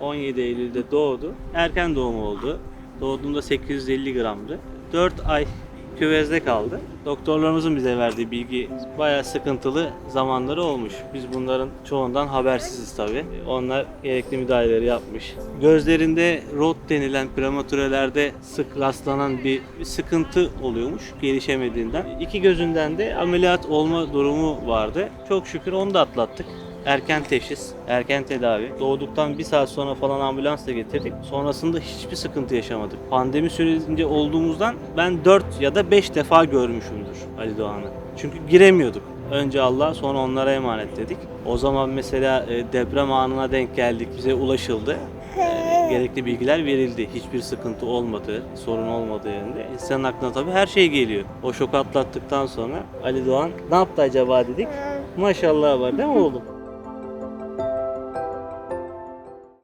17 Eylül'de doğdu. Erken doğum oldu. Doğduğunda 850 gramdı. 4 ay küvezde kaldı. Doktorlarımızın bize verdiği bilgi bayağı sıkıntılı zamanları olmuş. Biz bunların çoğundan habersiziz tabii. Onlar gerekli müdahaleleri yapmış. Gözlerinde rot denilen prematürelerde sık rastlanan bir sıkıntı oluyormuş gelişemediğinden. İki gözünden de ameliyat olma durumu vardı. Çok şükür onu da atlattık. Erken teşhis, erken tedavi. Doğduktan bir saat sonra falan ambulansla getirdik. Sonrasında hiçbir sıkıntı yaşamadık. Pandemi sürecince olduğumuzdan ben 4 ya da 5 defa görmüşümdür Ali Doğan'ı. Çünkü giremiyorduk. Önce Allah sonra onlara emanet dedik. O zaman mesela e, deprem anına denk geldik. Bize ulaşıldı. E, Gerekli bilgiler verildi. Hiçbir sıkıntı olmadığı, sorun olmadığı yönünde. İnsanın aklına tabii her şey geliyor. O şoku atlattıktan sonra Ali Doğan ne yaptı acaba dedik. Maşallah var değil mi oğlum?